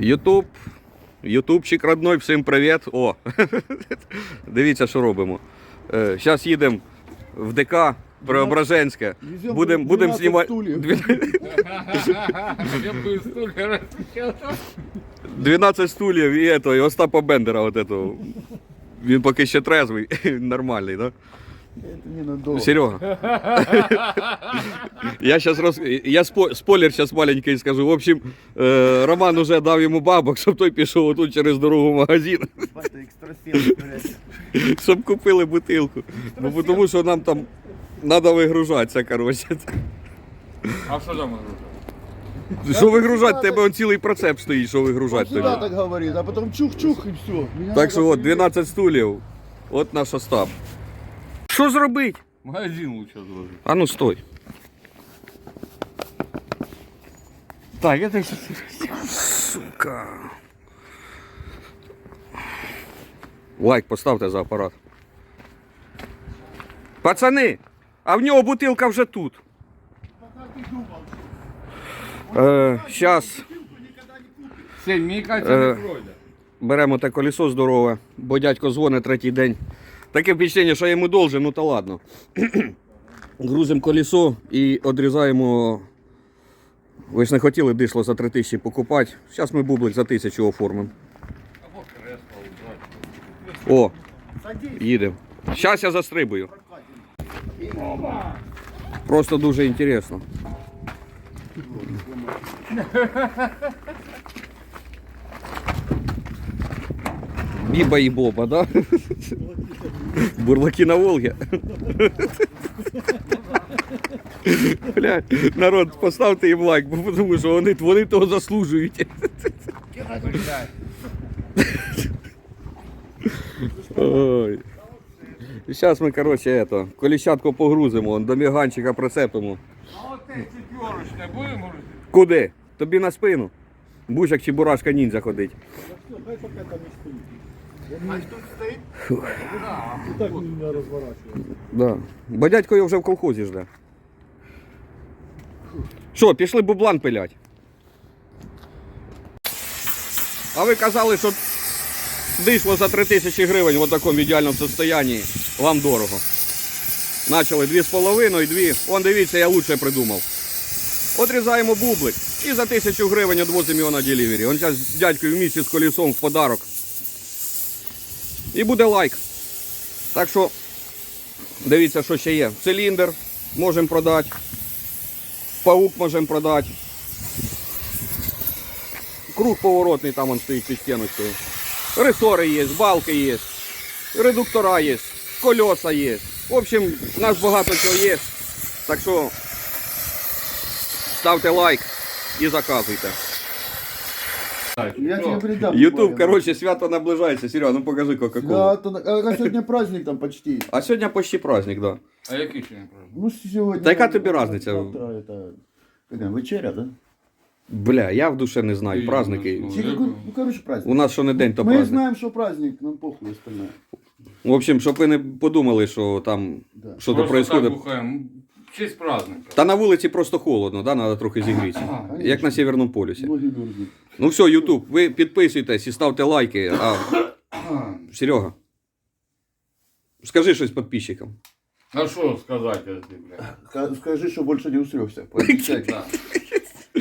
Ютуб. Ютубчик родной, всім привіт. О, дивіться, що робимо. Зараз їдемо в ДК Преображенське. Будемо будем 12 знімати 12 стульів і, ето, і Остапа Бендера. От этого. Він поки ще трезвий, нормальний, да? Серега. Я сейчас роз... я спойлер сейчас маленький скажу. В общем, е, Роман уже дав йому бабок, щоб той пішов отут через дорогу в магазин, щоб купили бутилку. Бо тому що нам там треба вигружатися, коротше. А що там? Що вигружати? Тебе он цілий процеп стоїть, що вигружати Всегда тобі. так говорит, а потом чух-чух и все. Так що от 12 стульів. От наш Остап. Що зробить? Магазин лучше зложить. А ну стой. Так, это сейчас... Сука. Лайк поставте за апарат. Пацани, а в нього бутилка вже тут. Е, Зараз Е. беремо те колесо здорове, бо дядько дзвонить третій день. Таке впечатлення, що я йому должен, ну та ладно. Грузимо колесо і відрізаємо. Ви ж не хотіли дишло за 3 тисячі покупати. Зараз ми бублик за тисячу оформимо. Або кресло. О, їдемо. Зараз я застрибую. Просто дуже інтересно. Біба і Боба, да? Бурлаки на Волге. Бля, народ, поставте їм лайк, бо тому що вони, вони того заслужують. Ой. Сейчас мы, короче, это, колещатку погрузимо, он до міганчика прицепимо. А от ти четверочне будемо грузити? Куди? Тобі на спину. Будеш як чебурашка ніндзя ходить. Так не разворачивать. Да. Бо дядько його вже в колхозі жде. Що, пішли бублан пилять? А ви казали, що дишло за 3 тисячі гривень в такому ідеальному состоянні. Вам дорого. Начали 2,5 і 2. Вон дивіться, я лучше придумав. Одрізаємо бублик і за тисячу гривень відвозимо його на делівері. Он зараз дядько в місті з колесом в подарок. І буде лайк. Так що Дивіться, що ще є. Циліндр можемо продати. Паук можемо продати. Круг поворотний, там он стоїть під стіночкою. Ресори є, балки є, редуктора є, кольоса є. В общем, у нас багато чого є. Так що ставте лайк і заказуйте. Я тебе передам. Ютуб, коротше, свято наближається. Серега, ну покажи Кока-Колу. Да, то, а сегодня праздник там почти. А сьогодні почти праздник, да. А який ще не пройде? Ну, сегодня... Да какая тебе разница? Завтра это... Вечеря, да? Бля, я в душе не знаю. Праздники. ну, Чи какой- ну, короче, праздник. У нас що не день, то Мы праздник. знаем, что праздник, нам похуй остальное. В общем, щоб ви не подумали, що там Да. що то Просто происходит. так бухаємо. В честь праздника. Та на вулиці просто холодно, да? треба трохи зігрітися. Ага, Як на Северному полюсі. Ноги. Ну все, Ютуб, ви підписуйтесь і ставте лайки. А Серега, скажи щось підписчикам. А що сказати, ти, бля? Ска- Скажи, что больше не усрёшься. Пообещай. Да.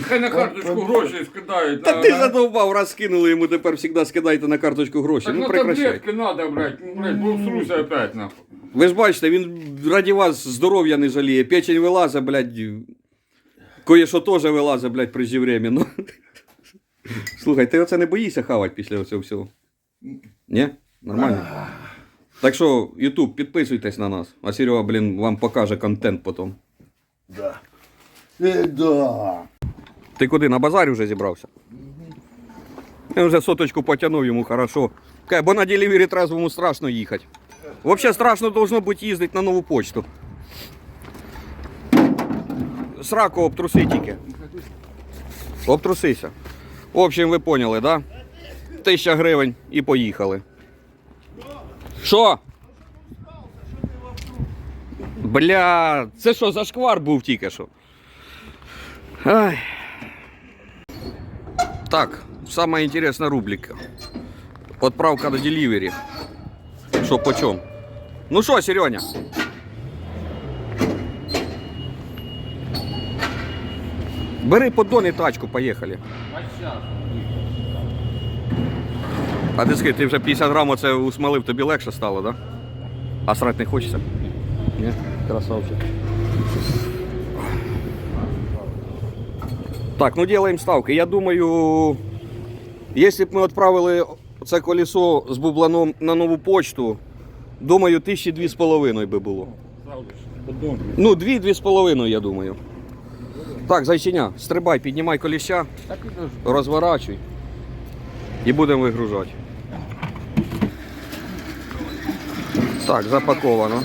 Хай на карточку гроші скидають. Та ти задовбав, раз скинули йому, тепер завжди скидайте на карточку гроші. Так Ну на прекращай. таблетки надо, блядь, ну, блядь, бо всруся опять, нахуй. Ви ж бачите, він раді вас здоров'я не жаліє. Печень вилазить, блядь. Кое-що теж вилазить, блядь, преждевременно. Слухай, ти оце не боїшся хавати після цього всього? Ні? Нормально? Так що, Ютуб, підписуйтесь на нас. А Серега, блін, вам покаже контент потім. Да. Э, да. Ти куди? На базарі вже зібрався? Я вже соточку потягнув йому хорошо. Кай, бо на делівері трезвому страшно їхати. Взагалі страшно должно бути їздити на нову почту. Сраку обтруси тільки. Обтрусися. В общем, ви поняли, да? Тисяча гривень і поїхали. Що? Бля, це що, зашквар був тільки що? Ай. Так, самая интересная рубрика. Отправка до делівері. Що по чому? Ну що, Сереня? Бери поддон і тачку, поїхали. А ти скажи, ти вже 50 грам оце усмалив, тобі легше стало, да? А срать не хочеться? Ні? Красавчик. Так, ну делаем ставки. Я думаю, если б ми відправили це колесо з бубланом на нову почту, думаю, тисячі дві з половиною би було. Ну, дві-дві з половиною, я думаю. Так, зайчиня, стрибай, піднімай коліща, розворачуй. І будемо вигружати. Так, запаковано.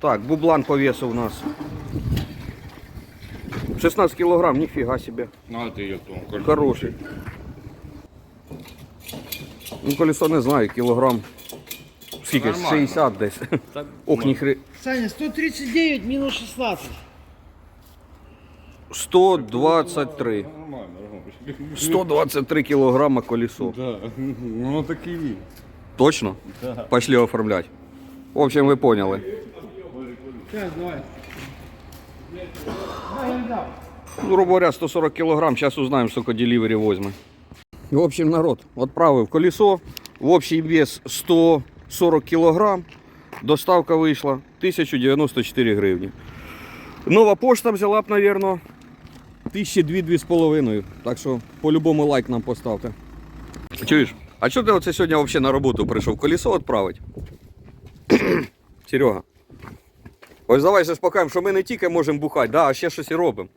Так, бублан по весу у нас. 16 килограмм, нифига себе. На ти як там. Хороший. Ну, колесо не знаю, кілограм. Скільки? Нормально. 60 десь. Так, Ох, ні хри... Саня, 139 минус 16. 123. Нормально, нормально. 123 кілограма колесо. Да. Ну такий він. Точно? Пошли оформлять. В общем, ви поняли. Сейчас, давай. Да, я взял. Ну, грубо говоря, 140 килограмм. Сейчас узнаем, сколько деливери возьме. В общем, народ, отправив колесо. В общий вес 140 килограмм. Доставка вийшла 1094 гривні. Нова пошта взяла б, наверное, 1002 з половиною. Так що по-любому лайк нам поставте. Чуєш? А чого ти оце сьогодні взагалі на роботу прийшов? Колесо відправити? Серега. Ось давай ще спокаємо, що ми не тільки можемо бухати, да, а ще щось і робимо.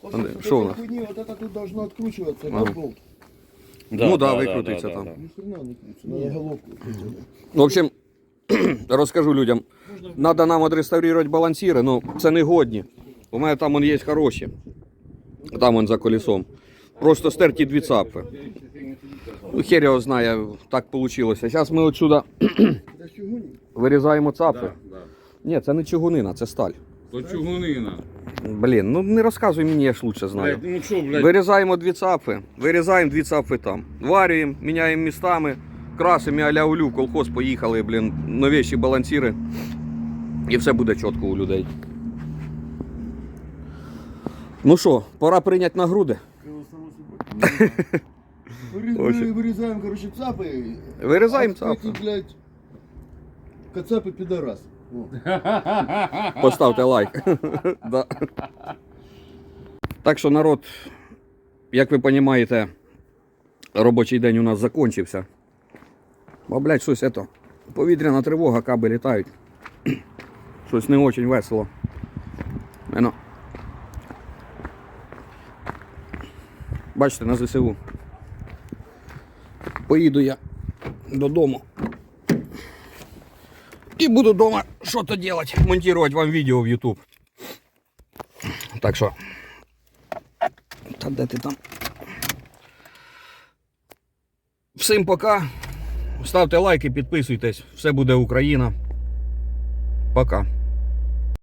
После Что у вот нас? этой хуйни вот это тут должно откручиваться, Ага. да, болт? ну да, викрутиться там. Ни хрена не крутится, надо головку. В общем, розкажу людям. Надо нам відреставрувати балансіри, ну це не годні. У мене там вон є хороші. Там вон за колесом. Просто стерті дві цапи. Ну, хер його знає, так вийшло. Зараз ми отсюда Это чугунник? вирізаємо цапи. Да, да. Ні, це не чугунина, це сталь. То чугунина. Блін, ну не розказуй мені, я ж лучше знаю. Блядь, ну що, блядь, Вирізаємо дві цапи, вирізаємо дві цапи там. Варюємо, міняємо містами, красимо і аля улю, в колхоз поїхали, блін, новіші балансіри. І все буде чітко у людей. Ну що, пора прийняти на груди. Вырез- Очень. Вырезаем, короче, цапы. Вырезаем А эти, цапы. блядь, кацапы пидорас. Поставте лайк. Да. Так що, народ, як ви розумієте, робочий день у нас закінчився. Бо, блядь, щось ето. Повітряна тривога, каби літають. Щось не дуже весело. Ено. Бачите, на ЗСУ. Поїду я додому. І буду дома що-то делать, монтувати вам відео в YouTube. Так що. Та де там? Всім пока. Ставте лайки, підписуйтесь. Все буде Україна. Пока.